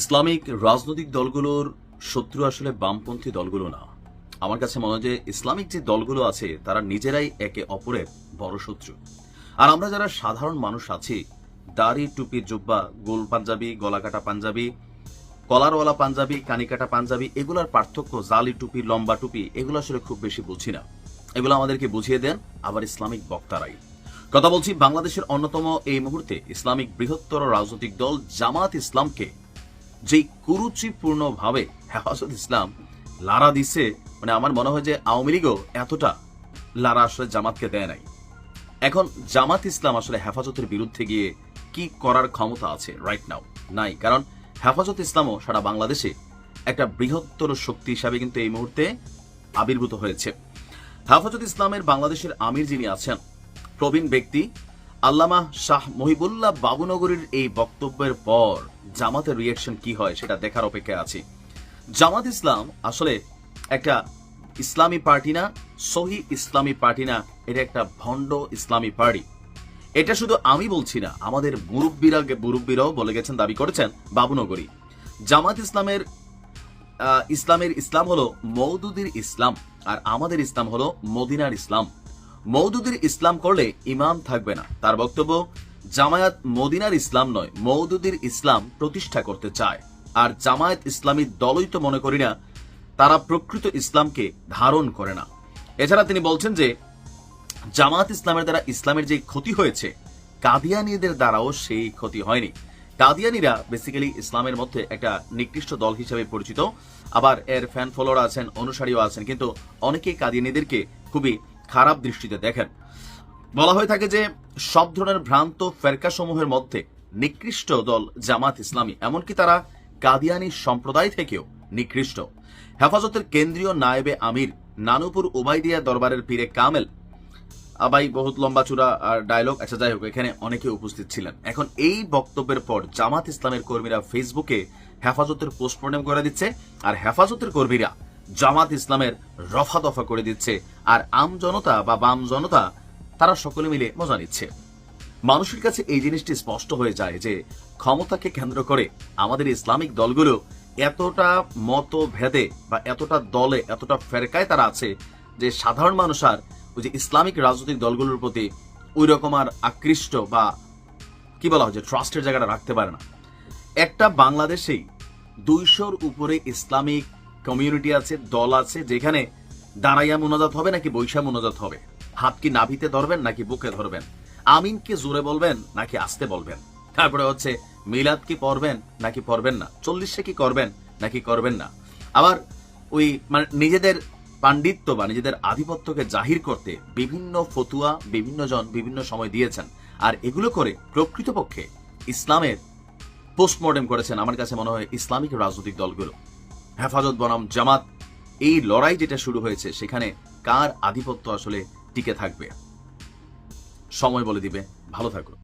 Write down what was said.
Islamic রাজনৈতিক দলগুলোর শত্রু আসলে বামপন্থী দলগুলো না। আমার কাছে মনে হয় যে ইসলামিক যে দলগুলো আছে, তারা নিজেরাই একে অপরের বড় শত্রু। আর আমরা যারা সাধারণ মানুষ আছি, দাড়ি, টুপি, জুব্বা, গোল পাঞ্জাবি, গলাকাটা পাঞ্জাবি, কলারওয়ালা পাঞ্জাবি, কানিকাটা পাঞ্জাবি, এগুলোর পার্থক্য জালি টুপি, লম্বা টুপি, এগুলো আসলে খুব বেশি বুঝি না। এগুলো আমাদেরকে বুঝিয়ে দেন আবার ইসলামিক বক্তারাই। কথা বলছি বাংলাদেশের অন্যতম এই মুহূর্তে ইসলামিক বৃহত্তর রাজনৈতিক দল জামাত ইসলামকে যেই কুরুচিপূর্ণ ভাবে হেফাজত ইসলাম লারা দিছে মানে আমার মনে হয় যে আওয়ামী লীগও এতটা লারা আসলে জামাতকে দেয় নাই। এখন জামাত ইসলাম আসলে হেফাজতের বিরুদ্ধে গিয়ে কি করার ক্ষমতা আছে রাইট নাও নাই, কারণ হেফাজত ইসলামও সারা বাংলাদেশে একটা বৃহত্তর শক্তি হিসাবে কিন্তু এই মুহূর্তে আবির্ভূত হয়েছে। হেফাজত ইসলামের বাংলাদেশের আমির যিনি আছেন, প্রবীণ ব্যক্তি আল্লামা শাহ মহিবুল্লাহ বাবুনগরীর এই বক্তব্যের পর জামাতের রিয়াকশন কি হয় সেটা দেখার অপেক্ষায় আছি। জামাত ইসলাম আসলে একটা ইসলামী পার্টি না, সহি ইসলামী পার্টি না, এটা একটা ভণ্ড ইসলামী পার্টি। এটা শুধু আমি বলছি না, আমাদের মুরব্বীরা মুরব্বীরাও বলে গেছেন, দাবি করেছেন বাবুনগরী। জামাত ইসলামের ইসলামের ইসলাম হলো মৌদুদির ইসলাম, আর আমাদের ইসলাম হলো মদিনার ইসলাম। মৌদুদির ইসলাম করলে ইমাম থাকবে না। তার বক্তব্য, জামায়াত মদিনার ইসলাম নয় মৌদুদির ইসলাম প্রতিষ্ঠা করতে চায়। আর জামায়াত ইসলামী দলই তো মনে করি না, তারা প্রকৃত ইসলামকে ধারণ করে না। এছাড়া তিনি বলছেন যে জামাত ইসলামের দ্বারা ইসলামের যে ক্ষতি হয়েছে, কাদিয়ানিদের দ্বারাও সেই ক্ষতি হয়নি। কাদিয়ানিরা বেসিক্যালি ইসলামের মধ্যে একটা নিকৃষ্ট দল হিসেবে পরিচিত। আবার এর ফ্যান ফলোয়ার আছেন, অনুসারীও আছেন, কিন্তু অনেকেই কাদিয়ানিদেরকে খুবই খারাপ দৃষ্টিতে দেখেন। বলা হয়ে থাকে যে, সব ধরনের ভ্রান্ত ফেরকাসমূহের মধ্যে নিকৃষ্ট দল জামাত ইসলামী, এমনকি তারা কাদিয়ানি সম্প্রদায় থেকেও নিকৃষ্ট। হেফাজতের কেন্দ্রীয় নায়েবে আমির নানুপুর ওবাইদিয়া দরবারের পীরে কামেল। আবাই বহুত লম্বা চূড়া আর ডায়লগ আচ্ছা যাই হোক, এখানে অনেকে উপস্থিত ছিলেন। এখন এই বক্তব্যের পর জামাত ইসলামের কর্মীরা ফেসবুকে হেফাজতের পোস্টমর্টম করে দিচ্ছে, আর হেফাজতের কর্মীরা জামাত ইসলামের রফা দফা করে দিচ্ছে। আর আম জনতা বা বাম জনতা, তারা সকলে মিলে মজা নিচ্ছে। মানুষের কাছে এই জিনিসটি স্পষ্ট হয়ে যায় যে, ক্ষমতাকে কেন্দ্র করে আমাদের ইসলামিক দলগুলো এতটা মতভেদে বা এতটা দলে, এতটা ফেরকায় তারা আছে যে, সাধারণ মানুষ আর ওই যে ইসলামিক রাজনৈতিক দলগুলোর প্রতি ওই রকম আর আকৃষ্ট বা কি বলা হয় যে ট্রাস্টের জায়গাটা রাখতে পারে না। একটা বাংলাদেশেই দুইশোর উপরে ইসলামিক কমিউনিটি আছে, দল আছে, যেখানে দাঁড়াইয়া মোনাজাত হবে নাকি বৈশা মোনাজাত হবে? হাত কি নাভিতে ধরবেন নাকি বুকে ধরবেন? আমিনকে জোরে বলবেন নাকি আসতে বলবেন? তারপরে হচ্ছে, মিলাদ কি পড়বেন নাকি পড়বেন না? চল্লিশে কি করবেন নাকি করবেন না? আবার ওই মানে নিজেদের পাণ্ডিত্য বা নিজেদের আধিপত্যকে জাহির করতে বিভিন্ন ফতুয়া বিভিন্ন জন বিভিন্ন সময় দিয়েছেন। আর এগুলো করে প্রকৃতপক্ষে ইসলামের পোস্টমর্টেম করেছেন। আমার কাছে মনে হয় ইসলামিক রাজনৈতিক দলগুলো। হেফাজত বনাম জামাত। এই লড়াই যেটা শুরু হয়েছে, সেখানে কার আধিপত্য আসলে টিকে থাকবে? সময় বলে দিবে। ভালো থাকুন।